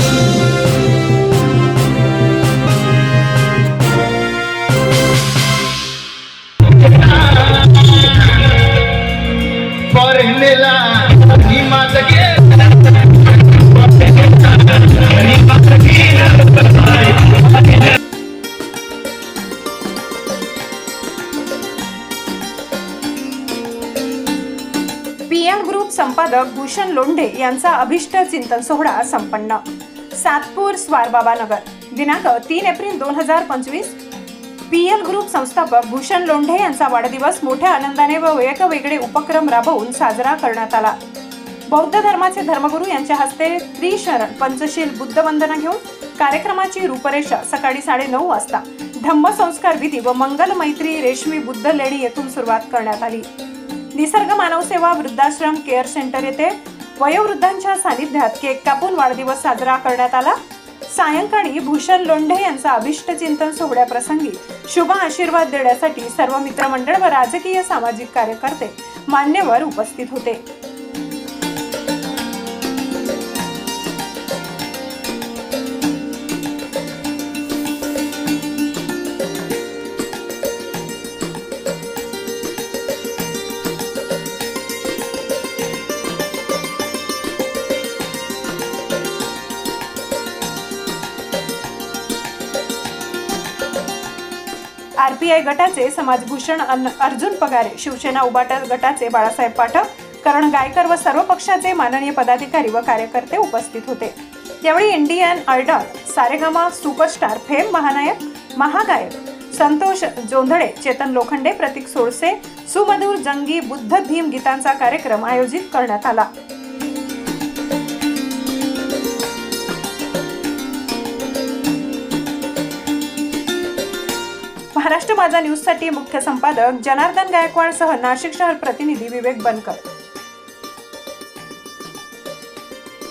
Thank you. PM group संपादक भूषण लोंढे यांचा अभिष्ट चिंतन सोहळा संपन्न. सातपूर स्वारबाबा नगर दिनांक तीन एप्रिल दोन हजार पंचवीस. पी एल ग्रुप संस्थापक भूषण लोंढे यांचा वाढदिवस मोठ्या आनंदाने व वेगवेगळे उपक्रम राबवून साजरा करण्यात आला. बौद्ध धर्माचे धर्मगुरू यांच्या हस्ते त्रिशरण पंचशील बुद्ध वंदना घेऊन कार्यक्रमाची रूपरेषा सकाळी साडेनऊ वाजता. धम्म संस्कार विधी व मंगल मैत्री रेशमी बुद्ध लेणी येथून सुरुवात करण्यात आली. निसर्ग मानव सेवा वृद्धाश्रम केअर सेंटर येथे वयोवृद्धांच्या सानिध्यात केक कापून वाढदिवस साजरा करण्यात आला. सायंकाळी भूषण लोंढे यांचा अभिष्ट चिंतन सोहळ्याप्रसंगी शुभ आशीर्वाद देण्यासाठी सर्व मित्रमंडळ व राजकीय सामाजिक कार्यकर्ते मान्यवर उपस्थित होते. आरपीआय गटाचे समाजभूषण अन्न- अर्जुन पगारे शिवसेना उबाटा गटाचे बाळासाहेब पाठक करण गायकर व सर्व पक्षाचे माननीय पदाधिकारी व कार्यकर्ते उपस्थित होते. यावेळी Indian Idol Saregama superstar fame महानायक महागायक संतोष जोंधळे चेतन लोखंडे प्रतीक सोळसे सुमधूर जंगी बुद्ध भीम गीतांचा कार्यक्रम आयोजित करण्यात आला. महाराष्ट्र माझा न्यूजसाठी मुख्य संपादक जनार्दन गायकवाड सह नाशिक शहर प्रतिनिधी विवेक बनकर.